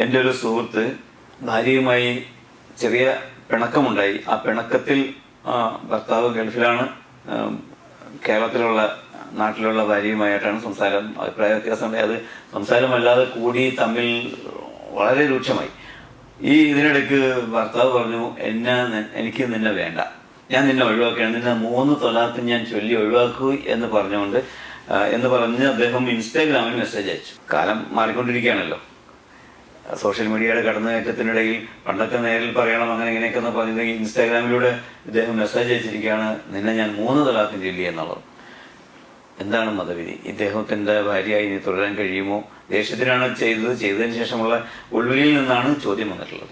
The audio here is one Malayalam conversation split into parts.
എന്റെ ഒരു സുഹൃത്ത് ഭാര്യയുമായി ചെറിയ പിണക്കമുണ്ടായി. ആ പിണക്കത്തിൽ ഭർത്താവ് ഗൾഫിലാണ്. കേരളത്തിലുള്ള നാട്ടിലുള്ള ഭാര്യയുമായിട്ടാണ് സംസാരം അഭിപ്രായ വ്യത്യാസമുണ്ടായി അത് സംസാരമല്ലാതെ കൂടി തമ്മിൽ വളരെ രൂക്ഷമായി. ഈ ഇതിനിടയ്ക്ക് ഭർത്താവ് പറഞ്ഞു എന്നെ എനിക്ക് നിന്നെ വേണ്ട. ഞാൻ നിന്നെ ഒഴിവാക്കുകയാണ്. നിന്നെ മൂന്ന് തൊലാത്ത് ഞാൻ ചൊല്ലി ഒഴിവാക്കൂ എന്ന് പറഞ്ഞുകൊണ്ട് എന്ന് പറഞ്ഞ് അദ്ദേഹം ഇൻസ്റ്റാഗ്രാമിൽ മെസ്സേജ് അയച്ചു. കാലം മാറിക്കൊണ്ടിരിക്കുകയാണല്ലോ. സോഷ്യൽ മീഡിയയുടെ കടന്നുകയറ്റത്തിനിടയിൽ പണ്ടൊക്കെ നേരിൽ പറയണം അങ്ങനെ ഇങ്ങനെയൊക്കെ എന്ന് പറഞ്ഞത് ഇൻസ്റ്റാഗ്രാമിലൂടെ ഇദ്ദേഹം മെസ്സേജ് അയച്ചിരിക്കുകയാണ് നിന്നെ ഞാൻ മൂന്ന് തലാത്തിന് എന്നുള്ളത്. എന്താണ് മതവിധി? ഇദ്ദേഹത്തിന്റെ ഭാര്യയായി ഇനി തുടരാൻ കഴിയുമോ? ദേഷ്യത്തിനാണ് ചെയ്തത്. ചെയ്തതിന് ശേഷമുള്ള ഉൾവിളിയിൽ നിന്നാണ് ചോദ്യം വന്നിട്ടുള്ളത്.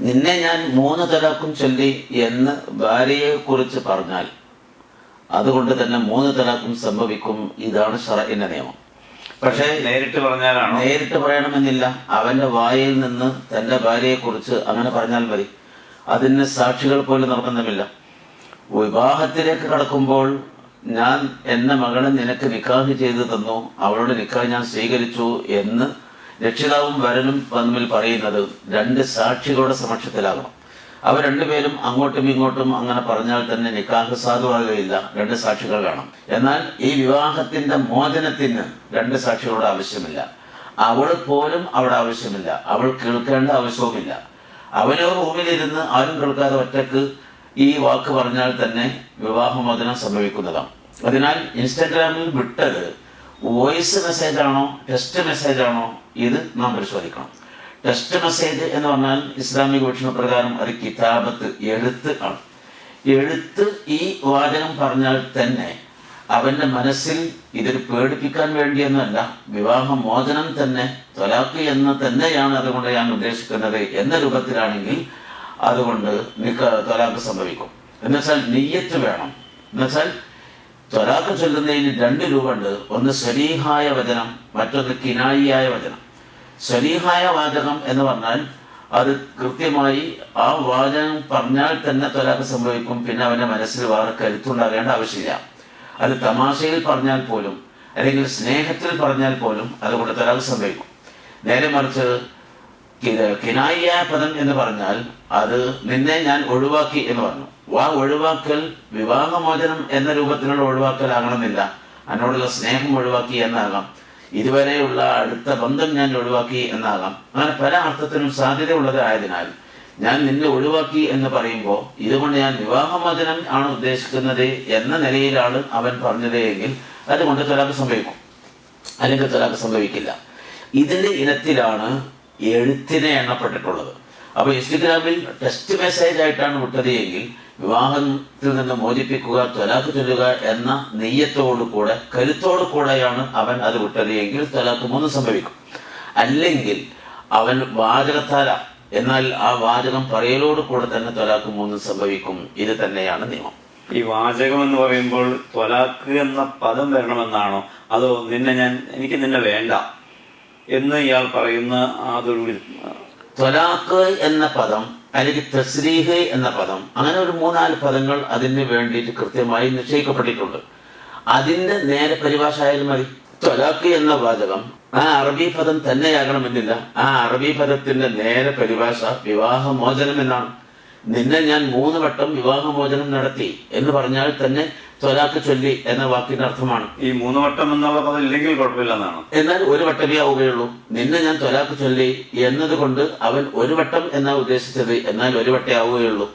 നിന്നെ ഞാൻ മൂന്ന് തലാക്കും ചൊല്ലി എന്ന് ഭാര്യയെ കുറിച്ച് പറഞ്ഞാൽ അതുകൊണ്ട് തന്നെ മൂന്ന് തലാക്കും സംഭവിക്കും. ഇതാണ് ഷറയിന്റെ നിയമം. പക്ഷേ നേരിട്ട് പറഞ്ഞാലാണ്? നേരിട്ട് പറയണമെന്നില്ല. അവന്റെ വായിൽ നിന്ന് തന്റെ ഭാര്യയെ കുറിച്ച് അങ്ങനെ പറഞ്ഞാൽ മതി. അതിന് സാക്ഷികൾ പോലും നിർബന്ധമില്ല. വിവാഹത്തിലേക്ക് കടക്കുമ്പോൾ ഞാൻ എന്റെ മകളെ നിനക്ക് നിക്കാഹ് ചെയ്തു തന്നു. അവളുടെ നിക്കാഹ് ഞാൻ സ്വീകരിച്ചു എന്ന് രക്ഷിതാവും വരനും തമ്മിൽ പറയുന്നത് രണ്ട് സാക്ഷികളുടെ സമക്ഷത്തിലാകണം അവർ രണ്ടുപേരും അങ്ങോട്ടും ഇങ്ങോട്ടും അങ്ങനെ പറഞ്ഞാൽ തന്നെ നിക്കാഹ് സാധുവാകുകയില്ല. രണ്ട് സാക്ഷികൾ വേണം. എന്നാൽ ഈ വിവാഹത്തിന്റെ മോചനത്തിന് രണ്ട് സാക്ഷികളുടെ ആവശ്യമില്ല. അവൾ പോലും അവിടെ ആവശ്യമില്ല. അവൾ കേൾക്കേണ്ട ആവശ്യവുമില്ല. അവനോ റൂമിലിരുന്ന് ആരും കേൾക്കാതെ ഒറ്റയ്ക്ക് ഈ വാക്ക് പറഞ്ഞാൽ തന്നെ വിവാഹമോചനം സംഭവിക്കുന്നതാണ്. അതിനാൽ ഇൻസ്റ്റാഗ്രാമിൽ വിട്ടത് വോയിസ് മെസ്സേജാണോ ടെക്സ്റ്റ് മെസ്സേജാണോ ഇത് നാം പരിശോധിക്കണം. ടെക്സ്റ്റ് മെസ്സേജ് എന്ന് പറഞ്ഞാൽ ഇസ്ലാമിക വീക്ഷണപ്രകാരം അത് കിതാബത്ത് എഴുത്ത് ആണ്. എഴുത്ത് ഈ വാചകം പറഞ്ഞാൽ തന്നെ അവന്റെ മനസ്സിൽ ഇതൊരു പേടിപ്പിക്കാൻ വേണ്ടിയൊന്നുമല്ല വിവാഹമോചനം തന്നെ തൊലാക്ക് എന്ന് തന്നെയാണ് അതുകൊണ്ട് ഞാൻ ഉദ്ദേശിക്കുന്നത് എന്ന രൂപത്തിലാണെങ്കിൽ അതുകൊണ്ട് നിക്ക തൊലാക്ക് സംഭവിക്കും. എന്നുവെച്ചാൽ നെയ്യത്ത് വേണം. എന്നുവെച്ചാൽ തൊലാക്ക് ചൊല്ലുന്നതിന് രണ്ട് രൂപമുണ്ട്. ഒന്ന് സ്വരീഹായ വചനം മറ്റൊന്ന് കിനായിയായ വചനം. സ്വരീഹായ വാചകം എന്ന് പറഞ്ഞാൽ അത് കൃത്യമായി ആ വാചകം പറഞ്ഞാൽ തന്നെ തൊലാക്ക് സംഭവിക്കും പിന്നെ അവന്റെ മനസ്സിൽ വേറെ കരുത്തുണ്ടാകേണ്ട ആവശ്യമില്ല. അത് തമാശയിൽ പറഞ്ഞാൽ പോലും അല്ലെങ്കിൽ സ്നേഹത്തിൽ പറഞ്ഞാൽ പോലും അതുകൊണ്ട് തൊലാക്ക് സംഭവിക്കും. നേരെ മറിച്ച് കിനായിയ പദം എന്ന് പറഞ്ഞാൽ അത് നിന്നെ ഞാൻ ഒഴിവാക്കി എന്ന് പറഞ്ഞു. ആ ഒഴിവാക്കൽ വിവാഹമോചനം എന്ന രൂപത്തിലുള്ള ഒഴിവാക്കൽ ആകണമെന്നില്ല എന്നോടുള്ള സ്നേഹം ഒഴിവാക്കി എന്നാകാം. ഇതുവരെയുള്ള അടുത്ത ബന്ധം ഞാൻ ഒഴിവാക്കി എന്നാകാം. അങ്ങനെ പല അർത്ഥത്തിനും സാധ്യത ഉള്ളതായതിനാൽ ഞാൻ നിന്നെ ഒഴിവാക്കി എന്ന് പറയുമ്പോൾ ഇതുകൊണ്ട് ഞാൻ വിവാഹമോചനം ആണ് ഉദ്ദേശിക്കുന്നത് എന്ന നിലയിലാണ് അവൻ പറഞ്ഞത് എങ്കിൽ അതുകൊണ്ട് തലാഖ് സംഭവിക്കും. അല്ലെങ്കിൽ തലാഖ് സംഭവിക്കില്ല. ഇതിന്റെ ഇനത്തിലാണ് എഴുത്തിനെ എണ്ണപ്പെട്ടിട്ടുള്ളത്. അപ്പൊ ഇൻസ്റ്റഗ്രാമിൽ ടെക്സ്റ്റ് മെസ്സേജ് ആയിട്ടാണ് വിട്ടത് എങ്കിൽ വിവാഹത്തിൽ നിന്ന് മോചിപ്പിക്കുക തൊലാക്ക് ചൊല്ലുക എന്ന നെയ്യത്തോടു കൂടെ കരുത്തോടു കൂടെയാണ് അവൻ അത് വിട്ടതെങ്കിൽ തൊലാക്ക് മൂന്ന് സംഭവിക്കും. അല്ലെങ്കിൽ അവൻ വാചകത്താല. എന്നാൽ ആ വാചകം പറയലോട് കൂടെ തന്നെ തൊലാക്ക് മൂന്ന് സംഭവിക്കും. ഇത് തന്നെയാണ് നിയമം. ഈ വാചകം എന്ന് പറയുമ്പോൾ തൊലാക്ക് എന്ന പദം വരണമെന്നാണോ? അതോ നിന്നെ ഞാൻ എനിക്ക് നിന്നെ വേണ്ട എന്ന് ഇയാൾ പറയുന്ന അതൊരു തൊലാക്ക് എന്ന പദം അല്ലെങ്കിൽ തസ്രീഹ് എന്ന പദം അങ്ങനെ ഒരു മൂന്നാൽ പദങ്ങൾ അതിന് വേണ്ടിയിട്ട് കൃത്യമായി നിശ്ചയിക്കപ്പെട്ടിട്ടുണ്ട്. അതിന്റെ നേരെ പരിഭാഷ ആയാലും മതി. ത്വലാഖ് എന്ന വാചകം ആ അറബി പദം തന്നെയാകണമെന്നില്ല. ആ അറബി പദത്തിന്റെ നേരെ പരിഭാഷ വിവാഹമോചനം എന്നാണ്. നിന്നെ ഞാൻ മൂന്ന് വട്ടം വിവാഹമോചനം നടത്തി എന്ന് പറഞ്ഞാൽ തന്നെ ത്വലാഖ് ചൊല്ലി എന്ന വാക്കിന്റെ അർത്ഥമാണ്. ഈ മൂന്ന് വട്ടം എന്നുള്ള പദം ഇല്ലെങ്കിൽ കുഴപ്പമില്ലെന്നാണ്? എന്നാൽ ഒരു വട്ടമേ ആവുകയുള്ളൂ. നിന്നെ ഞാൻ സ്വലാക്ക് ചൊല്ലി എന്നതുകൊണ്ട് അവൻ ഒരു വട്ടം എന്നാ ഉദ്ദേശിച്ചത്. എന്നാൽ ഒരു വട്ടേ ആവുകയുള്ളൂ.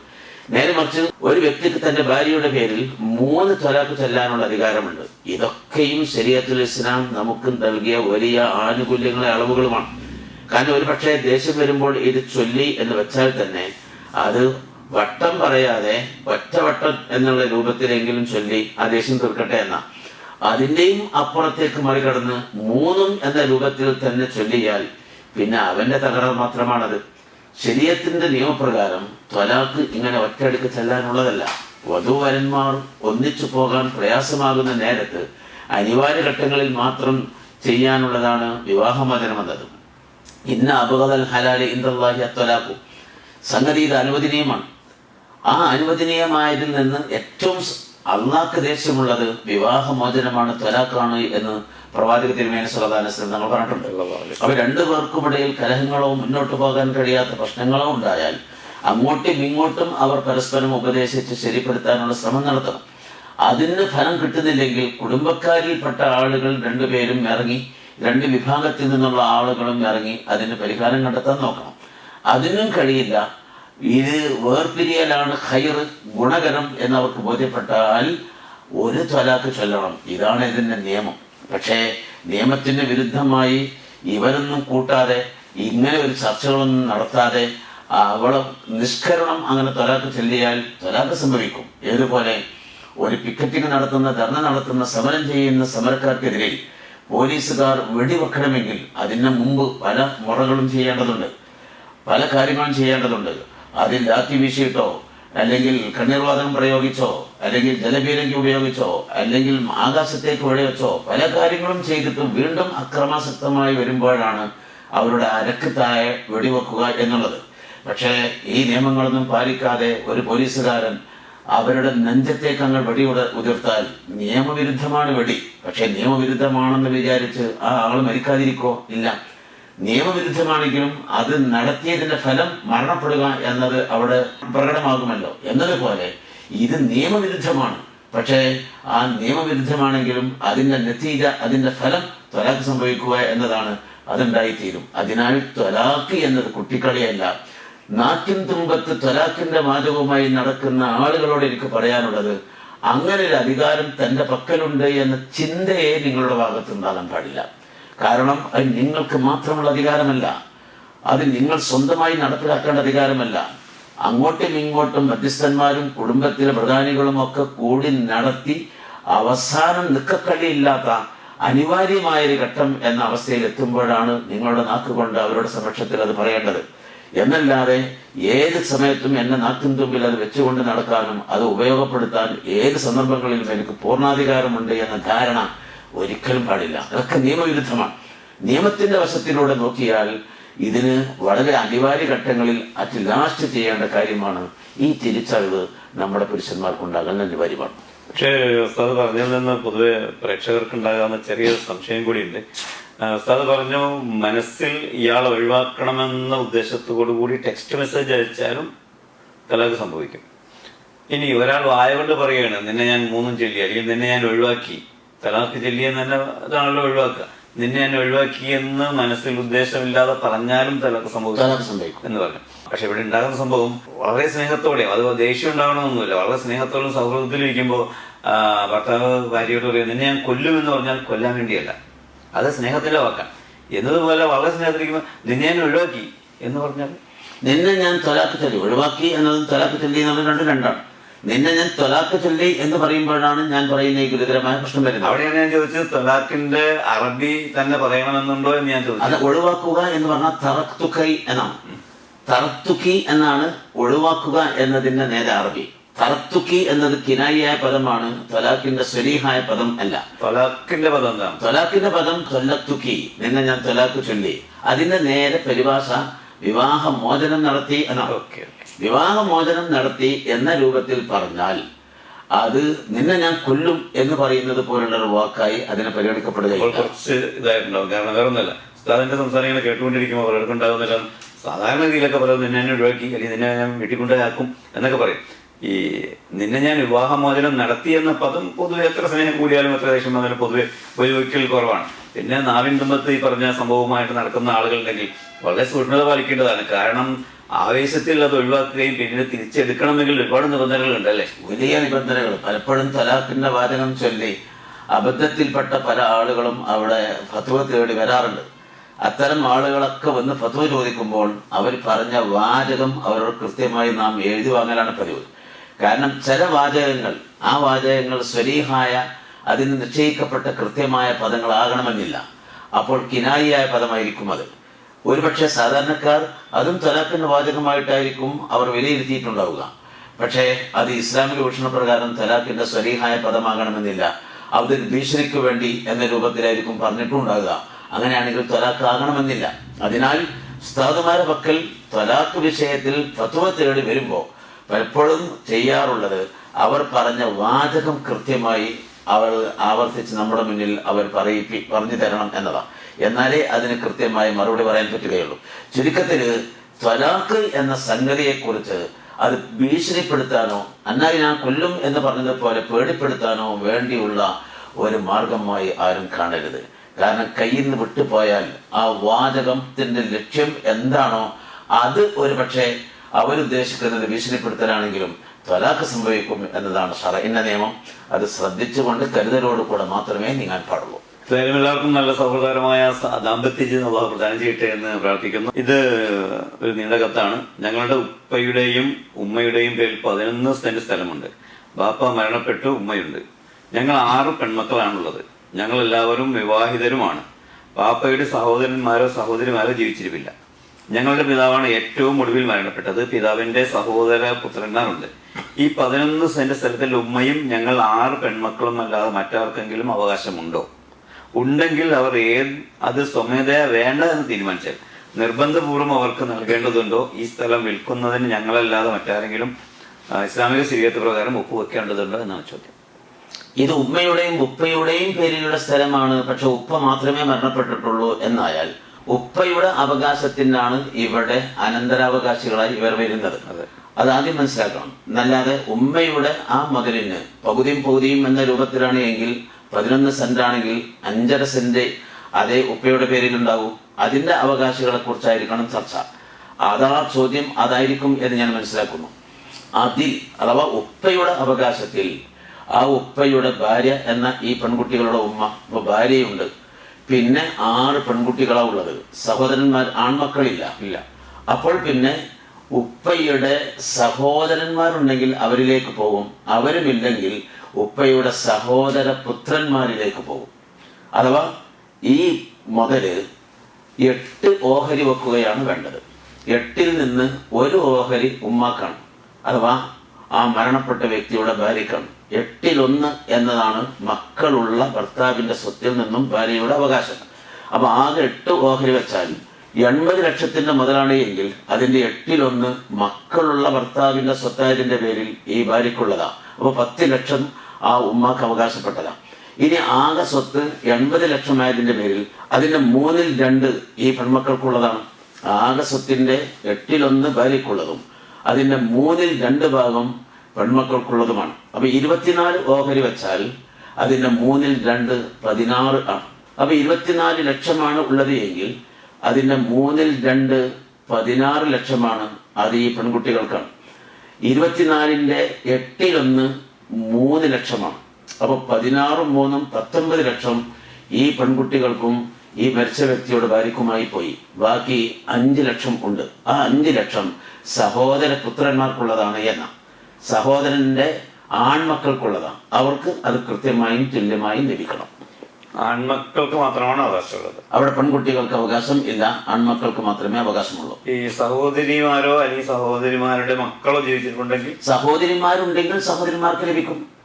നേരെ മറിച്ച് ഒരു വ്യക്തിക്ക് തന്റെ ഭാര്യയുടെ പേരിൽ മൂന്ന് തൊലാക്ക് ചൊല്ലാനുള്ള അധികാരമുണ്ട്. ഇതൊക്കെയും ശരിയത്തുൽ ഇസ്ലാം നമുക്ക് നൽകിയ വലിയ ആനുകൂല്യങ്ങളെ അളവുകളുമാണ്. കാരണം ഒരു പക്ഷേ ദേഷ്യം വരുമ്പോൾ ഇത് ചൊല്ലി എന്ന് വെച്ചാൽ തന്നെ അത് വട്ടം പറയാതെ ഒറ്റവട്ടം എന്നുള്ള രൂപത്തിലെങ്കിലും ചൊല്ലി ആ ദേഷ്യം തീർക്കട്ടെ എന്ന. അതിന്റെയും അപ്പുറത്തേക്ക് മറികടന്ന് മൂന്നും എന്ന രൂപത്തിൽ തന്നെ ചൊല്ലിയാൽ പിന്നെ അവന്റെ തകരാർ മാത്രമാണത്. ശരീരത്തിന്റെ നിയമപ്രകാരം ത്വലാക്ക് ഇങ്ങനെ ഒറ്റയടുക്ക് ചെല്ലാനുള്ളതല്ല. വധുവരന്മാർ ഒന്നിച്ചു പോകാൻ പ്രയാസമാകുന്ന നേരത്ത് അനിവാര്യ ഘട്ടങ്ങളിൽ മാത്രം ചെയ്യാനുള്ളതാണ് വിവാഹമോചനം എന്നത്. ഇന്ന അബുഗതൽ ഹലാലി ഇന്ദാഹി അത്വലാഖു സംഗതി ഇത് അനുവദനീയമാണ്. ആ അനുവദനീയമായതിൽ നിന്ന് ഏറ്റവും അള്ളാക്ക് ദേഷ്യമുള്ളത് വിവാഹമോചനമാണ് ത്വലാഖാണ് എന്ന് പ്രവാചക തിരുമേന സുലതാനസ്ലം നമ്മൾ പറഞ്ഞിട്ടുണ്ട്. അപ്പൊ രണ്ടു പേർക്കുമിടയിൽ കലഹങ്ങളോ മുന്നോട്ട് പോകാൻ കഴിയാത്ത പ്രശ്നങ്ങളോ ഉണ്ടായാൽ അങ്ങോട്ടും ഇങ്ങോട്ടും അവർ പരസ്പരം ഉപദേശിച്ച് ശരിപ്പെടുത്താനുള്ള ശ്രമം നടത്തണം. അതിന് ഫലം കിട്ടുന്നില്ലെങ്കിൽ കുടുംബക്കാരിൽപ്പെട്ട ആളുകൾ രണ്ടുപേരും ഇറങ്ങി രണ്ട് വിഭാഗത്തിൽ നിന്നുള്ള ആളുകളും ഇറങ്ങി അതിന് പരിഹാരം കണ്ടെത്താൻ നോക്കണം. അതിനും കഴിയില്ല. ഇത് വേർപിരിയലാണ് ഹൈർ ഗുണകരം എന്നവർക്ക് ബോധ്യപ്പെട്ടാൽ ഒരു ത്വലാക്ക് ചൊല്ലണം. ഇതാണ് ഇതിന്റെ നിയമം. പക്ഷേ നിയമത്തിന് വിരുദ്ധമായി ഇവരൊന്നും കൂട്ടാതെ ഇങ്ങനെ ഒരു ചർച്ചകളൊന്നും നടത്താതെ അവളെ നിഷ്കരണം അങ്ങനെ ത്വലാക്ക് ചൊല്ലിയാൽ ത്വലാക്ക് സംഭവിക്കും. ഏതുപോലെ ഒരു പിക്കറ്റിംഗ് നടത്തുന്ന ധർണ നടത്തുന്ന സമരം ചെയ്യുന്ന സമരക്കാർക്കെതിരെ പോലീസുകാർ വെടിവെക്കണമെങ്കിൽ അതിന് മുമ്പ് പല മുറകളും ചെയ്യേണ്ടതുണ്ട്. പല കാര്യങ്ങളും ചെയ്യേണ്ടതുണ്ട്. അതിൽ ലാത്തി വീശിയിട്ടോ അല്ലെങ്കിൽ കണ്ണീർവാതകം പ്രയോഗിച്ചോ അല്ലെങ്കിൽ ജലപീരങ്കി ഉപയോഗിച്ചോ അല്ലെങ്കിൽ ആകാശത്തേക്ക് വെടിവെച്ചോ പല കാര്യങ്ങളും ചെയ്തിട്ടും വീണ്ടും അക്രമാസക്തമായി വരുമ്പോഴാണ് അവരുടെ അരക്ക് താഴെ വെടിവെക്കുക എന്നുള്ളത്. പക്ഷേ ഈ നിയമങ്ങളൊന്നും പാലിക്കാതെ ഒരു പോലീസുകാരൻ അവരുടെ നെഞ്ചത്തേക്ക് അങ്ങ് വെടി ഉത- ഉതിർത്താൽ നിയമവിരുദ്ധമാണ് വെടി. പക്ഷേ നിയമവിരുദ്ധമാണെന്ന് വിചാരിച്ച് ആ ആൾ മരിക്കാതിരിക്കോ? ഇല്ല. നിയമവിരുദ്ധമാണെങ്കിലും അത് നടത്തിയതിന്റെ ഫലം മരണപ്പെടുക എന്നത് അവിടെ പ്രകടമാകുമല്ലോ. എന്നതുപോലെ ഇത് നിയമവിരുദ്ധമാണ്. പക്ഷേ ആ നിയമവിരുദ്ധമാണെങ്കിലും അതിന്റെ നത്തീജ അതിന്റെ ഫലം ത്വലാക്ക് സംഭവിക്കുക എന്നതാണ് അതുണ്ടായിത്തീരും. അതിനാൽ ത്വലാക്ക് എന്നത് കുട്ടിക്കളിയല്ല. നാക്കിൻ തുമ്പത്ത് ത്വലാക്കിന്റെ വാചകവുമായി നടക്കുന്ന ആളുകളോട് എനിക്ക് പറയാനുള്ളത് അങ്ങനെ ഒരു അധികാരം തന്റെ പക്കലുണ്ട് എന്ന ചിന്തയെ നിങ്ങളുടെ ഭാഗത്ത് ഉണ്ടാകാൻ പാടില്ല. കാരണം അത് നിങ്ങൾക്ക് മാത്രമുള്ള അധികാരമല്ല. അത് നിങ്ങൾ സ്വന്തമായി നടപ്പിലാക്കേണ്ട അധികാരമല്ല. അങ്ങോട്ടും ഇങ്ങോട്ടും മധ്യസ്ഥന്മാരും കുടുംബത്തിലെ പ്രധാനികളും ഒക്കെ കൂടി നടത്തി അവസാനം നിക്കക്കളിയില്ലാത്ത അനിവാര്യമായ ഒരു ഘട്ടം എന്ന അവസ്ഥയിൽ എത്തുമ്പോഴാണ് നിങ്ങളുടെ നാക്കുകൊണ്ട് അവരുടെ സമക്ഷത്തിൽ അത് പറയേണ്ടത്. എന്നല്ലാതെ ഏത് സമയത്തും എന്നെ നാക്കിൻ തുമ്പിൽ അത് വെച്ചുകൊണ്ട് നടക്കാനും അത് ഉപയോഗപ്പെടുത്താൻ ഏത് സന്ദർഭങ്ങളിലും എനിക്ക് പൂർണാധികാരമുണ്ട് എന്ന ധാരണ ഒരിക്കലും പാടില്ല. അതൊക്കെ നിയമവിരുദ്ധമാണ്. നിയമത്തിന്റെ വശത്തിലൂടെ നോക്കിയാൽ ഇതിന് വളരെ അനിവാര്യ ഘട്ടങ്ങളിൽ അറ്റ് ലാസ്റ്റ് ചെയ്യേണ്ട കാര്യമാണ് ഈ തിരിച്ചറിവ് നമ്മുടെ പുരുഷന്മാർക്കുണ്ടാകാൻ അനിവാര്യമാണ്. പക്ഷേ ഉസ്താദ് പറഞ്ഞതിൽ നിന്ന് പൊതുവെ പ്രേക്ഷകർക്ക് ഉണ്ടാകാവുന്ന ചെറിയൊരു സംശയം കൂടിയുണ്ട്. ഉസ്താദ് പറഞ്ഞു മനസ്സിൽ ഇയാൾ ഒഴിവാക്കണമെന്ന ഉദ്ദേശത്തോടു കൂടി ടെക്സ്റ്റ് മെസ്സേജ് അയച്ചാലും തലാഖ് സംഭവിക്കും. ഇനി ഒരാൾ വായ കൊണ്ട് പറയുകയാണ് നിന്നെ ഞാൻ മൂന്നും ചൊല്ലി അല്ലെങ്കിൽ നിന്നെ ഞാൻ ഒഴിവാക്കി. തലാഖ് ചൊല്ലിയെന്ന് തന്നെ അതാണല്ലോ ഒഴിവാക്കുക. നിന്നെ ഞാൻ ഒഴിവാക്കി എന്ന് മനസ്സിൽ ഉദ്ദേശമില്ലാതെ പറഞ്ഞാലും തലാഖ് സംഭവിക്കും എന്ന് പറഞ്ഞു. പക്ഷെ ഇവിടെ ഉണ്ടാകുന്ന സംഭവം വളരെ സ്നേഹത്തോടെയും അത് ദേഷ്യം ഉണ്ടാകണമെന്നൊന്നുമില്ല വളരെ സ്നേഹത്തോടും സൗഹൃദത്തിലും ഇരിക്കുമ്പോൾ ഭർത്താവ് ഭാര്യയോട് പറയും നിന്നെ ഞാൻ കൊല്ലുമെന്ന് പറഞ്ഞാൽ കൊല്ലാൻ വേണ്ടിയല്ല. അത് സ്നേഹത്തിന്റെ വാക്കാണ് എന്നതുപോലെ വളരെ സ്നേഹത്തിലിരിക്കുമ്പോൾ നിന്നെ ഞാൻ ഒഴിവാക്കി എന്ന് പറഞ്ഞാൽ നിന്നെ ഞാൻ തലാക്ക് ചൊല്ലി. ഒഴിവാക്കി എന്നതും തലാക്ക് ചൊല്ലി എന്നുള്ളത് രണ്ട് രണ്ടാണ്. നിന്നെ ഞാൻ തൊലാക്ക് ചൊല്ലി എന്ന് പറയുമ്പോഴാണ് ഞാൻ പറയുന്ന ഈ ഗുരുതരമായ പ്രശ്നം വരുന്നത്. അവിടെയാണ് ഞാൻ ചോദിച്ചത് തൊലാക്കിന്റെ അറബി തന്നെ പറയണമെന്നുണ്ടോ എന്ന് ഞാൻ ചോദിച്ചു. അത് ഒഴിവാക്കുക എന്ന് പറഞ്ഞാൽ തറത്തുക്കൈ എന്നാണ്. തറത്തുക്കി എന്നാണ് ഒഴിവാക്കുക എന്നതിന്റെ നേരെ അറബി. തറത്തുക്കി എന്നത് കിനായിയായ പദമാണ് തൊലാഖിന്റെ സ്വലീഹായ പദം അല്ല. തൊലാഖിന്റെ പദം എന്താണ് തൊലാഖിന്റെ പദം തൊല്ലത്തുക്കി നിന്നെ ഞാൻ തൊലാക്ക് ചൊല്ലി. അതിന്റെ നേരെ പരിഭാഷ വിവാഹ മോചനം നടത്തി എന്നാണ്. ഓക്കെ. വിവാഹമോചനം നടത്തി എന്ന രൂപത്തിൽ പറഞ്ഞാൽ അത് നിന്നെ ഞാൻ കൊല്ലും എന്ന് പറയുന്നത് പോലുള്ള ഒരു വാക്കായി അതിനെ പരിഗണിക്കപ്പെടുകയില്ല. കുറച്ച് ഇതായിട്ടുണ്ടാവും. കാരണം വേറെ ഒന്നല്ല ഉസ്താദിന്റെ സംസാരം ഇങ്ങനെ കേട്ടുകൊണ്ടിരിക്കുമ്പോൾ പലർക്കും ഉണ്ടാകുന്നില്ല. സാധാരണ രീതിയിലൊക്കെ പറയും നിന്നെ ഞാൻ ഒഴിവാക്കി അല്ലെങ്കിൽ നിന്നെ ഞാൻ വീട്ടിൽ കൊണ്ടുപോയാക്കും എന്നൊക്കെ പറയും. ഈ നിന്നെ ഞാൻ വിവാഹമോചനം നടത്തി എന്ന പദം പൊതുവെ എത്ര സ്നേഹം കൂടിയാലും എത്ര ദേഷ്യം വന്നാലും പൊതുവെ ഉപയോഗിക്കൽ കുറവാണ്. പിന്നെ നാവിൻ തുമ്പത്ത് ഈ പറഞ്ഞ സംഭവമായിട്ട് നടക്കുന്ന ആളുകളുണ്ടെങ്കിൽ വളരെ സൂക്ഷ്മത പാലിക്കേണ്ടതാണ്. കാരണം ആവേശത്തിൽ അത് ഒഴിവാക്കുകയും പിന്നീട് തിരിച്ചെടുക്കണമെങ്കിൽ ഒരുപാട് നിബന്ധനകളുണ്ട് അല്ലേ വലിയ നിബന്ധനകൾ. പലപ്പോഴും തലാഖിന്റെ വാചകം ചൊല്ലി അബദ്ധത്തിൽപ്പെട്ട പല ആളുകളും അവിടെ ഫത്വ തേടി വരാറുണ്ട്. അത്തരം ആളുകളൊക്കെ വന്ന് ഫത്വ ചോദിക്കുമ്പോൾ അവർ പറഞ്ഞ വാചകം അവരോട് കൃത്യമായി നാം എഴുതി വാങ്ങലാണ് പതിവ്. കാരണം ചില വാചകങ്ങൾ ആ വാചകങ്ങൾ സ്വരീഹായ അതിന് നിശ്ചയിക്കപ്പെട്ട കൃത്യമായ പദങ്ങളാകണമെന്നില്ല. അപ്പോൾ കിനായിയായ പദമായിരിക്കും അത്. ഒരുപക്ഷെ സാധാരണക്കാർ അതും തലാഖിന്റെ വാചകമായിട്ടായിരിക്കും അവർ വിലയിരുത്തിയിട്ടുണ്ടാവുക. പക്ഷേ അത് ഇസ്ലാമിക വീക്ഷണപ്രകാരം തലാഖിന്റെ സ്വരീഹായ പദമാകണമെന്നില്ല. അതൊരു ഭീഷണിക്ക് വേണ്ടി എന്ന രൂപത്തിലായിരിക്കും പറഞ്ഞിട്ടുണ്ടാവുക. അങ്ങനെയാണെങ്കിൽ തലാഖ് ആകണമെന്നില്ല. അതിനാൽ ഉസ്താദുമാരുടെ പക്കൽ തലാഖ് വിഷയത്തിൽ ഫത്വ തേടി വരുമ്പോൾ പലപ്പോഴും ചെയ്യാറുള്ളത് അവർ പറഞ്ഞ വാചകം കൃത്യമായി അവർ ആവർത്തിച്ച് നമ്മുടെ മുന്നിൽ അവർ പറയിപ്പി പറഞ്ഞു തരണം എന്നതാണ്. എന്നാലേ അതിന് കൃത്യമായി മറുപടി പറയാൻ പറ്റുകയുള്ളൂ. ചുരുക്കത്തിൽ ത്വലാഖ് എന്ന സംഗതിയെക്കുറിച്ച് അത് ഭീഷണിപ്പെടുത്താനോ എന്നാൽ ഞാൻ കൊല്ലും എന്ന് പറഞ്ഞതുപോലെ പേടിപ്പെടുത്താനോ വേണ്ടിയുള്ള ഒരു മാർഗമായി ആരും കാണരുത്. കാരണം കയ്യിൽ നിന്ന് വിട്ടുപോയാൽ ആ വാചകത്തിന്റെ ലക്ഷ്യം എന്താണോ അത് ഒരു പക്ഷേ അവരുദ്ദേശിക്കുന്നത് ഭീഷണിപ്പെടുത്തലാണെങ്കിലും ത്വലാക്ക് സംഭവിക്കും എന്നതാണ് ഷറയിന്റെ നിയമം അത് ശ്രദ്ധിച്ചുകൊണ്ട് കരുതലോട് കൂടെ മാത്രമേ നീങ്ങാൻ പാടുള്ളൂ. എന്തായാലും എല്ലാവർക്കും നല്ല സൗഹൃദകരമായ ദാമ്പത്യ ജീവിതം അള്ളാഹു പ്രദാനം ചെയ്യട്ടെ എന്ന് പ്രാർത്ഥിക്കുന്നു. ഇത് ഒരു നീണ്ട കത്താണ്. ഞങ്ങളുടെ ഉപ്പയുടെയും ഉമ്മയുടെയും പേരിൽ പതിനൊന്ന് സെന്റ് സ്ഥലമുണ്ട്. ബാപ്പ മരണപ്പെട്ടു ഉമ്മയുണ്ട്. ഞങ്ങൾ ആറ് പെൺമക്കളാണുള്ളത്. ഞങ്ങൾ എല്ലാവരും വിവാഹിതരുമാണ്. ബാപ്പയുടെ സഹോദരന്മാരോ സഹോദരിമാരോ ജീവിച്ചിരിപ്പില്ല. ഞങ്ങളുടെ പിതാവാണ് ഏറ്റവും ഒടുവിൽ മരണപ്പെട്ടത്. പിതാവിന്റെ സഹോദര പുത്രന്മാരുണ്ട്. ഈ പതിനൊന്ന് സെന്റ് സ്ഥലത്തിൽ ഉമ്മയും ഞങ്ങൾ ആറ് പെൺമക്കളും അല്ലാതെ മറ്റാർക്കെങ്കിലും അവകാശമുണ്ടോ? ഉണ്ടെങ്കിൽ അവർ ഏത് അത് സ്വമേധയ വേണ്ട എന്ന് തീരുമാനിച്ചാൽ നിർബന്ധപൂർവം അവർക്ക് നൽകേണ്ടതുണ്ടോ? ഈ സ്ഥലം വിൽക്കുന്നതിന് ഞങ്ങളല്ലാതെ മറ്റാരെങ്കിലും ഇസ്ലാമിക ശരീരത്ത് പ്രകാരം ഒപ്പുവെക്കേണ്ടതുണ്ടോ എന്നാണ് ചോദ്യം. ഇത് ഉമ്മയുടെയും ഉപ്പയുടെയും പേരിലുള്ള സ്ഥലമാണ് പക്ഷെ ഉപ്പ മാത്രമേ മരണപ്പെട്ടിട്ടുള്ളൂ എന്നായാൽ ഉപ്പയുടെ അവകാശത്തിനാണ് ഇവിടെ അനന്തരാവകാശികളായി ഇവർ വരുന്നത്. അത്. ആദ്യം മനസ്സിലാക്കണം. എന്നല്ലാതെ ഉമ്മയുടെ ആ മകലിന് പകുതിയും പകുതിയും എന്ന രൂപത്തിലാണ് എങ്കിൽ പതിനൊന്ന് സെന്റ് ആണെങ്കിൽ അഞ്ചര സെന്റ് അതേ ഉപ്പയുടെ പേരിലുണ്ടാവും. അതിന്റെ അവകാശികളെ കുറിച്ചായിരിക്കണം ചർച്ച. അതാ ചോദ്യം അതായിരിക്കും എന്ന് ഞാൻ മനസ്സിലാക്കുന്നു. അതിൽ അഥവാ ഉപ്പയുടെ അവകാശത്തിൽ ആ ഉപ്പയുടെ ഭാര്യ എന്ന ഈ പെൺകുട്ടികളുടെ ഉമ്മ ഇപ്പൊ ഭാര്യയുണ്ട്. പിന്നെ ആറ് പെൺകുട്ടികളാ ഉള്ളത്. സഹോദരന്മാർ ആൺമക്കളില്ല. ഇല്ല. അപ്പോൾ പിന്നെ ഉപ്പയുടെ സഹോദരന്മാരുണ്ടെങ്കിൽ അവരിലേക്ക് പോകും. അവരുമില്ലെങ്കിൽ ഉപ്പയുടെ സഹോദര പുത്രന്മാരിലേക്ക് പോകും. അഥവാ ഈ മുതൽ എട്ട് ഓഹരി വെക്കുകയാണ് വേണ്ടത്. എട്ടിൽ നിന്ന് ഒരു ഓഹരി ഉമ്മാക്കാണ്. അഥവാ ആ മരണപ്പെട്ട വ്യക്തിയുടെ ഭാര്യക്കാണ്. എട്ടിലൊന്ന് എന്നതാണ് മക്കളുള്ള ഭർത്താവിന്റെ സ്വത്തിൽ നിന്നും ഭാര്യയുടെ അവകാശം. അപ്പൊ ആകെ എട്ട് ഓഹരി വെച്ചാൽ എൺപത് ലക്ഷത്തിന്റെ മുതലാണ് എങ്കിൽ അതിന്റെ എട്ടിലൊന്ന് മക്കളുള്ള ഭർത്താവിന്റെ സ്വത്തായതിന്റെ പേരിൽ ഈ ഭാര്യക്കുള്ളതാ. അപ്പോൾ പത്ത് ലക്ഷം ആ ഉമ്മാക്ക് അവകാശപ്പെട്ടതാണ്. ഇനി ആകെ സ്വത്ത് എൺപത് ലക്ഷമായതിന്റെ പേരിൽ അതിന്റെ മൂന്നിൽ രണ്ട് ഈ പെൺമക്കൾക്കുള്ളതാണ്. ആകെ സ്വത്തിന്റെ എട്ടിലൊന്ന് ഭാര്യക്കുള്ളതും അതിന്റെ മൂന്നിൽ രണ്ട് ഭാഗം പെൺമക്കൾക്കുള്ളതുമാണ്. അപ്പോൾ ഇരുപത്തിനാല് ഓഹരി വെച്ചാൽ അതിന്റെ മൂന്നിൽ രണ്ട് പതിനാറ് ആണ്. അപ്പോൾ ഇരുപത്തിനാല് ലക്ഷമാണ് ഉള്ളത് എങ്കിൽ അതിന്റെ മൂന്നിൽ രണ്ട് പതിനാറ് ലക്ഷമാണ് അത് ഈ പെൺകുട്ടികൾക്കാണ്. ഇരുപത്തിനാലിന്റെ എട്ടിലൊന്ന് മൂന്ന് ലക്ഷമാണ് അപ്പൊ പതിനാറും മൂന്നും പത്തൊമ്പത് ലക്ഷം ഈ പെൺകുട്ടികൾക്കും ഈ മരിച്ച വ്യക്തിയുടെ ഭാര്യക്കുമായി പോയി. ബാക്കി അഞ്ച് ലക്ഷം ഉണ്ട്. ആ അഞ്ച് ലക്ഷം സഹോദര പുത്രന്മാർക്കുള്ളതാണ് എന്ന. സഹോദരന്റെ ആൺമക്കൾക്കുള്ളതാണ് അവർക്ക് അത് കൃത്യമായും തുല്യമായും ലഭിക്കണം. ആൺമക്കൾക്ക് മാത്രമാണ് അവകാശമുള്ളത്. അവിടെ പെൺകുട്ടികൾക്ക് അവകാശം ഇല്ല. ആൺമക്കൾക്ക് മാത്രമേ അവകാശമുള്ളൂ. ഈ സഹോദരിമാരോ അല്ലെങ്കിൽ സഹോദരിമാരുടെ മക്കളോ ജീവിച്ചിട്ടുണ്ടെങ്കിൽ സഹോദരിമാരുണ്ടെങ്കിൽ സഹോദരിമാർക്ക് ലഭിക്കും.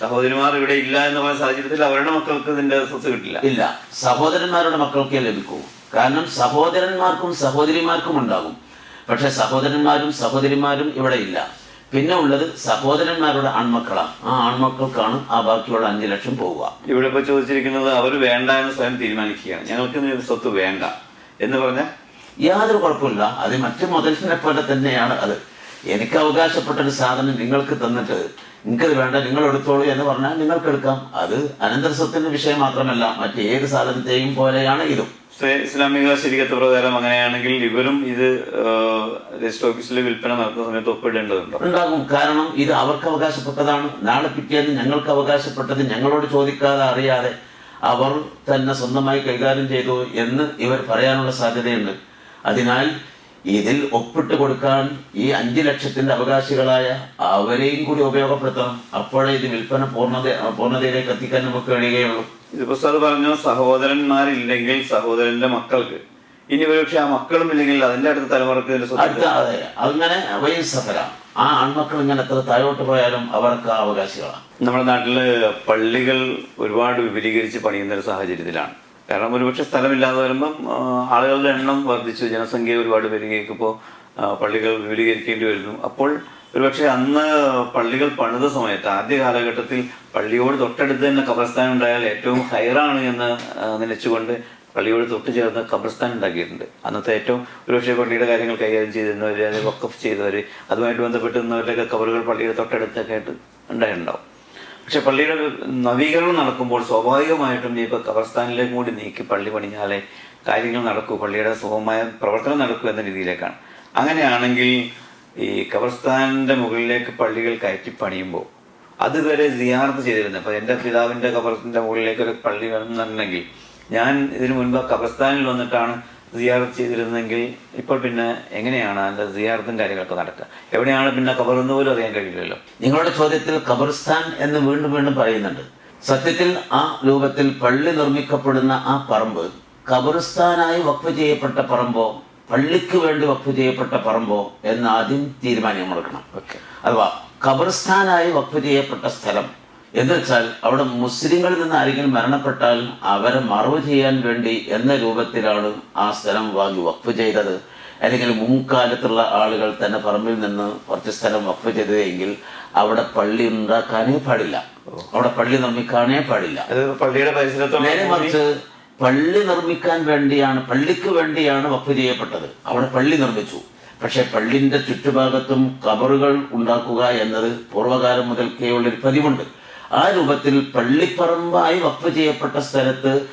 സഹോദരിമാർ ഇവിടെ ഇല്ല എന്ന് പറഞ്ഞ സാഹചര്യത്തിൽ അവരുടെ മക്കൾക്ക് ഇതിന്റെ സ്വത്ത് കിട്ടില്ല. ഇല്ല. സഹോദരന്മാരുടെ മക്കൾക്കേ ലഭിക്കൂ. കാരണം സഹോദരന്മാർക്കും സഹോദരിമാർക്കും ഉണ്ടാകും. പക്ഷെ സഹോദരന്മാരും സഹോദരിമാരും ഇവിടെ ഇല്ല. പിന്നെ ഉള്ളത് സഹോദരന്മാരുടെ ആൺമക്കളാണ്. ആ ആൺമക്കൾക്കാണ് ആ ബാക്കിയുള്ള അഞ്ചു ലക്ഷം പോവുക. ഇവിടെ ഇപ്പൊ ചോദിച്ചിരിക്കുന്നത് അവർ വേണ്ട എന്ന് സ്വയം തീരുമാനിക്കുകയാണ്. ഞങ്ങൾക്ക് സ്വത്ത് വേണ്ട എന്ന് പറഞ്ഞാൽ? യാതൊരു കുഴപ്പമില്ല. അത് മറ്റു മുതലിനെ പോലെ തന്നെയാണ് അത്. എനിക്ക് അവകാശപ്പെട്ട ഒരു സാധനം നിങ്ങൾക്ക് തന്നിട്ട് നിങ്ങൾക്കത് വേണ്ട നിങ്ങൾ എടുത്തോളൂ എന്ന് പറഞ്ഞാൽ നിങ്ങൾക്ക് എടുക്കാം. അത് അനന്തര സ്വത്തിന്റെ വിഷയം മാത്രമല്ല. മറ്റേത് സാധനത്തെയും പോലെയാണ് ഇതും. ഇസ്ലാമിക ശരിക്കത്ത് പ്രകാരം അങ്ങനെയാണെങ്കിൽ ഇവരും ഇത് രജിസ്റ്റർ ഓഫീസിൽ വിൽപ്പന നടത്തുന്ന സമയത്ത് ഒപ്പിടേണ്ടതുണ്ടോ. ഉണ്ടാകും. കാരണം ഇത് അവർക്ക് അവകാശപ്പെട്ടതാണ്. നാളെ പിറ്റേന്ന് ഞങ്ങൾക്ക് അവകാശപ്പെട്ടത് ഞങ്ങളോട് ചോദിക്കാതെ അറിയാതെ അവർ തന്നെ സ്വന്തമായി കൈകാര്യം ചെയ്തു എന്ന് ഇവർ പറയാനുള്ള സാധ്യതയുണ്ട്. അതിനാൽ ഇതിൽ ഒപ്പിട്ട് കൊടുക്കാൻ ഈ അഞ്ചു ലക്ഷത്തിന്റെ അവകാശികളായ അവരെയും കൂടി ഉപയോഗപ്പെടുത്തണം. അപ്പോഴേ ഇത് വിൽപ്പന പൂർണത പൂർണതയിലേക്ക് എത്തിക്കാൻ നമുക്ക് കഴിയുകയുള്ളൂ. ഇതിപ്പോ സാർ പറഞ്ഞു സഹോദരന്മാരില്ലെങ്കിൽ സഹോദരന്റെ മക്കൾക്ക്. ഇനി ഒരുപക്ഷെ ആ മക്കളും ഇല്ലെങ്കിൽ അതിന്റെ അടുത്ത തലമുറയ്ക്ക് അടുത്ത അതെ അങ്ങനെ ആ ആൺമക്കൾ ഇങ്ങനെ എത്ര താഴോട്ട് പോയാലും അവർക്ക് അവകാശികളാണ്. നമ്മുടെ നാട്ടിൽ പള്ളികൾ ഒരുപാട് വിപുലീകരിച്ച് പണിയുന്ന ഒരു സാഹചര്യത്തിലാണ്. കാരണം ഒരുപക്ഷെ സ്ഥലമില്ലാതെ വരുമ്പം ആളുകളുടെ എണ്ണം വർദ്ധിച്ചു ജനസംഖ്യ ഒരുപാട് ആ, പള്ളികൾ വിപുലീകരിക്കേണ്ടി വരുന്നു. അപ്പോൾ ഒരുപക്ഷെ അന്ന് പള്ളികൾ പണിത സമയത്ത് ആദ്യ കാലഘട്ടത്തിൽ പള്ളിയോട് തൊട്ടടുത്ത് തന്നെ ഖബർസ്ഥാൻ ഉണ്ടായാൽ ഏറ്റവും ഹൈറാണ് എന്ന് നിലച്ചുകൊണ്ട് പള്ളിയോട് തൊട്ട് ചേർന്ന് ഖബർസ്ഥാൻ ഉണ്ടാക്കിയിട്ടുണ്ട്. അന്നത്തെ ഏറ്റവും ഒരുപക്ഷെ പള്ളിയുടെ കാര്യങ്ങൾ കൈകാര്യം ചെയ്തിരുന്നവർ അതായത് വക്കഫ് ചെയ്തവർ അതുമായിട്ട് ബന്ധപ്പെട്ട് കബറുകൾ പള്ളിയുടെ തൊട്ടടുത്തൊക്കെ ആയിട്ട് ഉണ്ടായിട്ടുണ്ടാവും. പക്ഷെ പള്ളിയുടെ നവീകരണം നടക്കുമ്പോൾ സ്വാഭാവികമായിട്ടും ഇപ്പൊ ഖബർസ്ഥാനിലേക്കും കൂടി നീക്കി പള്ളി പണിഞ്ഞാലേ കാര്യങ്ങൾ നടക്കൂ പള്ളിയുടെ സുഖമായ പ്രവർത്തനം നടക്കൂ എന്ന രീതിയിലേക്കാണ്. അങ്ങനെയാണെങ്കിൽ ഈ ഖബർസ്ഥാനിന്റെ മുകളിലേക്ക് പള്ളികൾ കയറ്റി പണിയുമ്പോൾ അതുവരെ സിയാർത്ത് ചെയ്തിരുന്നത് അപ്പോൾ എന്റെ പിതാവിന്റെ ഖബറിന്റെ മുകളിലേക്ക് ഒരു പള്ളി വേണമെന്നുണ്ടെങ്കിൽ ഞാൻ ഇതിനു മുൻപ് ഖബർസ്ഥാനിൽ വന്നിട്ടാണ് സിയാറത്ത് ചെയ്തിരുന്നെങ്കിൽ ഇപ്പോൾ പിന്നെ എങ്ങനെയാണ് അതിന്റെ സിയാറത്തിന്റെ കാര്യങ്ങളൊക്കെ നടക്കുക? എവിടെയാണ് പിന്നെ ഖബറെന്ന് പോലും അറിയാൻ കഴിയില്ലല്ലോ. നിങ്ങളുടെ ചോദ്യത്തിൽ ഖബർസ്ഥാൻ എന്ന് വീണ്ടും വീണ്ടും പറയുന്നുണ്ട്. സത്യത്തിൽ ആ രൂപത്തിൽ പള്ളി നിർമ്മിക്കപ്പെടുന്ന ആ പറമ്പ് ഖബർസ്ഥാനായി വക്ഫ് ചെയ്യപ്പെട്ട പറമ്പോ പള്ളിക്ക് വേണ്ടി വഖഫ് ചെയ്യപ്പെട്ട പറമ്പോ എന്ന് ആദ്യം തീരുമാനം എടുക്കണം അഥവാ ഖബർസ്ഥാനായി വഖഫ് ചെയ്യപ്പെട്ട സ്ഥലം എന്ന് വെച്ചാൽ അവിടെ മുസ്ലിങ്ങളിൽ നിന്ന് ആരെങ്കിലും മരണപ്പെട്ടാൽ അവരെ മറവ് ചെയ്യാൻ വേണ്ടി എന്ന രൂപത്തിലാണ് ആ സ്ഥലം വാങ്ങി വഖഫ് ചെയ്തത്. അല്ലെങ്കിൽ മുൻകാലത്തുള്ള ആളുകൾ തന്നെ പറമ്പിൽ നിന്ന് കുറച്ച് സ്ഥലം വഖഫ് ചെയ്തതെങ്കിൽ അവിടെ പള്ളി ഉണ്ടാക്കാനേ പാടില്ല. അവിടെ പള്ളി നിർമ്മിക്കാനേ പാടില്ല. പള്ളിയുടെ പരിസരത്തുള്ള നേരെ മറിച്ച് പള്ളി നിർമ്മിക്കാൻ വേണ്ടിയാണ് പള്ളിക്ക് വേണ്ടിയാണ് വഖഫ് ചെയ്യപ്പെട്ടത്. അവിടെ പള്ളി നിർമ്മിച്ചു. പക്ഷെ പള്ളിന്റെ ചുറ്റുഭാഗത്തും കബറുകൾ ഉണ്ടാക്കുക എന്നത് പൂർവകാലം മുതൽക്കേ ഉള്ളൊരു പതിവുണ്ട്. ആ രൂപത്തിൽ പള്ളിപ്പറമ്പായി വഖഫ് ചെയ്യപ്പെട്ട സ്ഥലത്ത്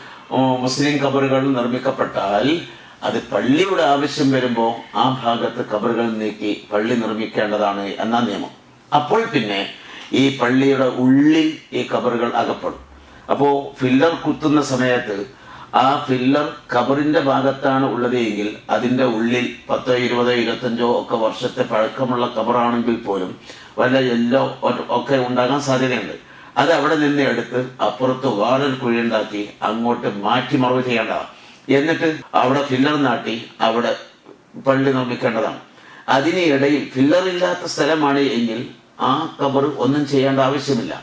മുസ്ലിം കബറുകൾ നിർമ്മിക്കപ്പെട്ടാൽ അത് പള്ളിയുടെ ആവശ്യം വരുമ്പോൾ ആ ഭാഗത്ത് കബറുകൾ നീക്കി പള്ളി നിർമ്മിക്കേണ്ടതാണ് എന്ന നിയമം. അപ്പോൾ പിന്നെ ഈ പള്ളിയുടെ ഉള്ളിൽ ഈ കബറുകൾ അകപ്പെടും. അപ്പോൾ ഫില്ലർ കുത്തുന്ന സമയത്ത് ആ ഫില്ലർ കബറിന്റെ ഭാഗത്താണ് ഉള്ളത് എങ്കിൽ അതിന്റെ ഉള്ളിൽ പത്തോ ഇരുപതോ ഇരുപത്തഞ്ചോ ഒക്കെ വർഷത്തെ പഴക്കമുള്ള കബറാണെങ്കിൽ പോലും വല്ല എല്ലോ ഒക്കെ ഉണ്ടാകാൻ സാധ്യതയുണ്ട്. അത് അവിടെ നിന്ന് എടുത്ത് അപ്പുറത്ത് വേറൊരു കുഴിയുണ്ടാക്കി അങ്ങോട്ട് മാറ്റി മറവ് ചെയ്യേണ്ടതാണ്. എന്നിട്ട് അവിടെ ഫില്ലർ നാട്ടി അവിടെ പള്ളി നിർമ്മിക്കേണ്ടതാണ്. അതിനിടയിൽ ഫില്ലർ ഇല്ലാത്ത സ്ഥലമാണ് എങ്കിൽ ആ കബർ ഒന്നും ചെയ്യേണ്ട ആവശ്യമില്ല.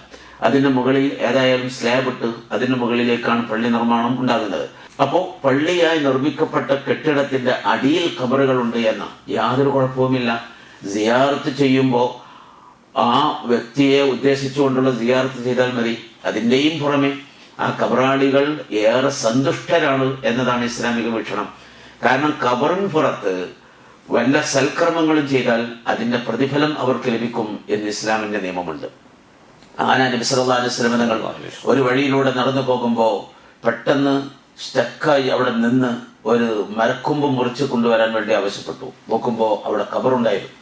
അതിന്റെ മുകളിൽ ഏതായാലും സ്ലാബ് ഇട്ട് അതിന്റെ മുകളിലേക്കാണ് പള്ളി നിർമ്മാണം ഉണ്ടാകുന്നത്. അപ്പോ പള്ളിയായി നിർമ്മിക്കപ്പെട്ട കെട്ടിടത്തിന്റെ അടിയിൽ കബറുകളുണ്ട് എന്ന യാതൊരു കുഴപ്പവുമില്ല. സിയാർത്ത് ചെയ്യുമ്പോൾ ആ വ്യക്തിയെ ഉദ്ദേശിച്ചുകൊണ്ടുള്ള സിയാർത്ത് ചെയ്താൽ മതി. അതിന്റെയും പുറമെ ആ കബറാളികൾ ഏറെ സന്തുഷ്ടരാണ് എന്നതാണ് ഇസ്ലാമിക വീക്ഷണം. കാരണം കബറിന് പുറത്ത് വല്ല സൽക്രമങ്ങളും ചെയ്താൽ അതിന്റെ പ്രതിഫലം അവർക്ക് ലഭിക്കും എന്ന് ഇസ്ലാമിന്റെ നിയമമുണ്ട്. ആന നബി സല്ലല്ലാഹു അലൈഹി വസല്ലം തങ്ങൾ ഒരു വഴിയിലൂടെ നടന്നു പോകുമ്പോൾ പെട്ടെന്ന് സ്റ്റക്കായി അവിടെ നിന്ന് ഒരു മരക്കൊമ്പ് മുറിച്ച് കൊണ്ടുവരാൻ വേണ്ടി ആവശ്യപ്പെട്ടു. നോക്കുമ്പോൾ അവിടെ കബറുണ്ടായിരുന്നു.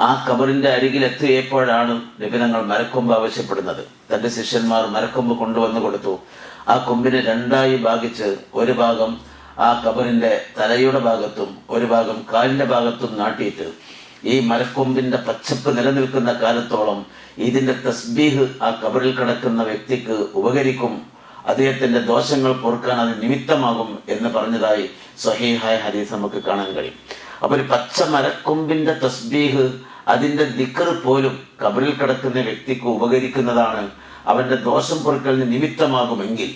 ആ കബറിന്റെ അരികിൽ എത്തിയപ്പോഴാണ് നിബിനങ്ങൾ മരക്കൊമ്പ് ആവശ്യപ്പെടുന്നത്. തന്റെ ശിഷ്യന്മാർ മരക്കൊമ്പ് കൊണ്ടുവന്നു കൊടുത്തു. ആ കൊമ്പിനെ രണ്ടായി ഭാഗിച്ച് ഒരു ഭാഗം ആ കബറിന്റെ തലയുടെ ഭാഗത്തും ഒരു ഭാഗം കാലിന്റെ ഭാഗത്തും നാട്ടിയിട്ട് ഈ മരക്കൊമ്പിന്റെ പച്ചപ്പ് നിലനിൽക്കുന്ന കാലത്തോളം ഇതിന്റെ തസ്ബീഹ് ആ കബറിൽ കിടക്കുന്ന വ്യക്തിക്ക് ഉപകരിക്കും. അദ്ദേഹത്തിന്റെ ദോഷങ്ങൾ പൊറുക്കാൻ അത് നിമിത്തമാകും എന്ന് പറഞ്ഞതായി സ്വഹീഹായ ഹദീസ് നമുക്ക് കാണാൻ കഴിയും. അപ്പോൾ ഒരു പച്ച മരക്കൊമ്പിന്റെ തസ്ബീഹ് അതിന്റെ ദിക്കർ പോലും കബറിൽ കിടക്കുന്ന വ്യക്തിക്ക് ഉപകരിക്കുന്നതാണ്. അവന്റെ ദോഷം പൊറുക്കലിന് നിമിത്തമാകുമെങ്കിൽ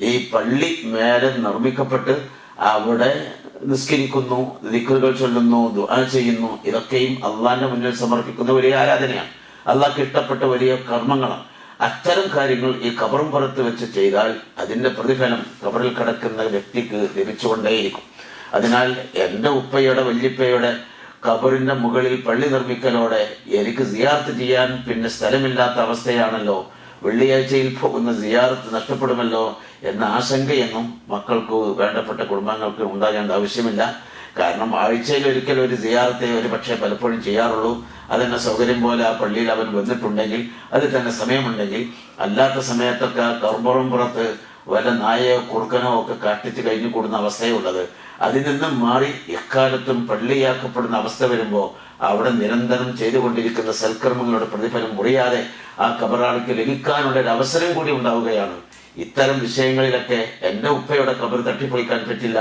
ഈ പള്ളി മേലെ നിർമ്മിക്കപ്പെട്ട് അവിടെ നിസ്കരിക്കുന്നു ദിക്കറുകൾ ചൊല്ലുന്നു ദുആ ചെയ്യുന്നു ഇതൊക്കെയും അള്ളാഹിന്റെ മുന്നിൽ സമർപ്പിക്കുന്ന വലിയ ആരാധനയാണ്. അള്ളാഹ്ക്ക് ഇഷ്ടപ്പെട്ട വലിയ കർമ്മങ്ങളാണ്. അത്തരം കാര്യങ്ങൾ ഈ കബറും പുറത്ത് വെച്ച് ചെയ്താൽ അതിന്റെ പ്രതിഫലം കബറിൽ കിടക്കുന്ന വ്യക്തിക്ക് ലഭിച്ചുകൊണ്ടേയിരിക്കും. അതിനാൽ എന്റെ ഉപ്പയുടെ വല്യപ്പയുടെ കബറിന്റെ മുകളിൽ പള്ളി നിർമ്മിക്കലോടെ എനിക്ക് സിയാർത്ത് ചെയ്യാൻ പിന്നെ സ്ഥലമില്ലാത്ത അവസ്ഥയാണല്ലോ. വെള്ളിയാഴ്ചയിൽ പോകുന്ന സിയാറത്ത് നഷ്ടപ്പെടുമല്ലോ എന്ന ആശങ്കയൊന്നും മക്കൾക്ക് വേണ്ടപ്പെട്ട കുടുംബങ്ങൾക്ക് ഉണ്ടാകേണ്ട ആവശ്യമില്ല. കാരണം ആഴ്ചയിൽ ഒരിക്കൽ ഒരു സിയാറത്തെ ഒരു പക്ഷേ പലപ്പോഴും ചെയ്യാറുള്ളൂ. അതെന്നെ സൗകര്യം പോലെ ആ പള്ളിയിൽ അവൻ വന്നിട്ടുണ്ടെങ്കിൽ അത് തന്നെ സമയമുണ്ടെങ്കിൽ അല്ലാത്ത സമയത്തൊക്കെ കർബറും പുറത്ത് വല്ല നായയോ കുറുക്കനോ ഒക്കെ കാട്ടിച്ച് കഴിഞ്ഞു കൂടുന്ന അവസ്ഥയുള്ളത്. അതിൽ നിന്നും മാറി എക്കാലത്തും പള്ളിയാക്കപ്പെടുന്ന അവസ്ഥ വരുമ്പോൾ അവിടെ നിരന്തരം ചെയ്തുകൊണ്ടിരിക്കുന്ന സൽക്കർമ്മങ്ങളുടെ പ്രതിഫലം മുറിയാതെ ആ കബറാളിക്ക് ലഭിക്കാനുള്ള ഒരു അവസരം കൂടി ഉണ്ടാവുകയാണ്. ഇത്തരം വിഷയങ്ങളിലൊക്കെ എന്റെ ഉപ്പയുടെ കബർ തട്ടിപ്പൊളിക്കാൻ പറ്റില്ല.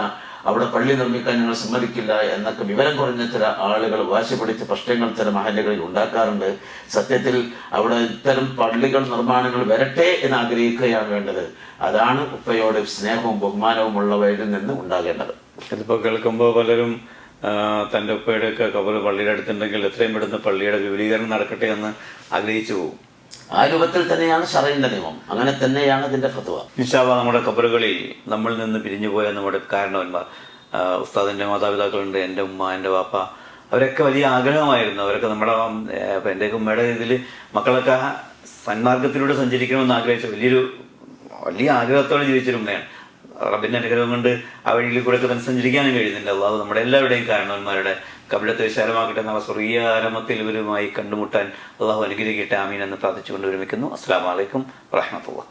അവിടെ പള്ളി നിർമ്മിക്കാൻ ഞങ്ങൾ സമ്മതിക്കില്ല എന്നൊക്കെ വിവരം കുറഞ്ഞ ചില ആളുകൾ വാശി പിടിച്ച പ്രശ്നങ്ങൾ ചില മഹല്ലുകളിൽ ഉണ്ടാക്കാറുണ്ട്. സത്യത്തിൽ അവിടെ ഇത്തരം പള്ളികൾ നിർമ്മാണങ്ങൾ വരട്ടെ എന്ന് ആഗ്രഹിക്കുകയാണ് വേണ്ടത്. അതാണ് ഉപ്പയോട് സ്നേഹവും ബഹുമാനവും ഉള്ളവരിൽ നിന്ന് ഉണ്ടാകേണ്ടത്. ഇതിപ്പോൾ കേൾക്കുമ്പോൾ പലരും തന്റെ തന്റെ ഉപ്പയുടെയൊക്കെ കബർ പള്ളിയുടെ അടുത്തുണ്ടെങ്കിൽ എത്രയും പെട്ടെന്ന് പള്ളിയുടെ വിപുലീകരണം നടക്കട്ടെ എന്ന് ആഗ്രഹിച്ചു പോകും. ആ രൂപത്തിൽ തന്നെയാണ് ഷറയിന്റെ നിയമം. അങ്ങനെ തന്നെയാണ് ഇതിന്റെ ഫത്വ. നിഷാബ നമ്മുടെ കബറുകളിൽ നമ്മളിൽ നിന്ന് പിരിഞ്ഞുപോയ നമ്മുടെ കാരണവന്മാർ ഉസ്താദിന്റെ മാതാപിതാക്കളുണ്ട് എന്റെ ഉമ്മ എന്റെ വാപ്പ അവരൊക്കെ വലിയ ആഗ്രഹമായിരുന്നു. അവരൊക്കെ നമ്മുടെ എന്റെ ഉമ്മയുടെ ഇതിൽ മക്കളൊക്കെ സന്മാർഗത്തിലൂടെ സഞ്ചരിക്കണമെന്ന് ആഗ്രഹിച്ച വലിയൊരു വലിയ ആഗ്രഹത്തോടെ ജീവിച്ചൊരു ഉമ്മയാണ്. റബ്ബിന്റെ അനുഗ്രഹം കൊണ്ട് ആ വഴിയിൽ കൂടെ ഒക്കെ തന്നെ സഞ്ചരിക്കാനും കഴിയുന്നുണ്ട്. അള്ളാഹു നമ്മുടെ എല്ലാവരുടെയും കാരണവന്മാരുടെ കപിലത്തെ വിശാലമാക്കട്ടെ എന്ന സ്വർഗീയ ആരംഭത്തിൽ ഇവരുമായി കണ്ടുമുട്ടാൻ അള്ളാഹു അനുഗ്രഹിക്കട്ടെ. ആമീൻ എന്ന് പ്രാർത്ഥിച്ചുകൊണ്ട് വിരമിക്കുന്നു അസ്സാം വലൈക്കും വാഹമത്തുള്ള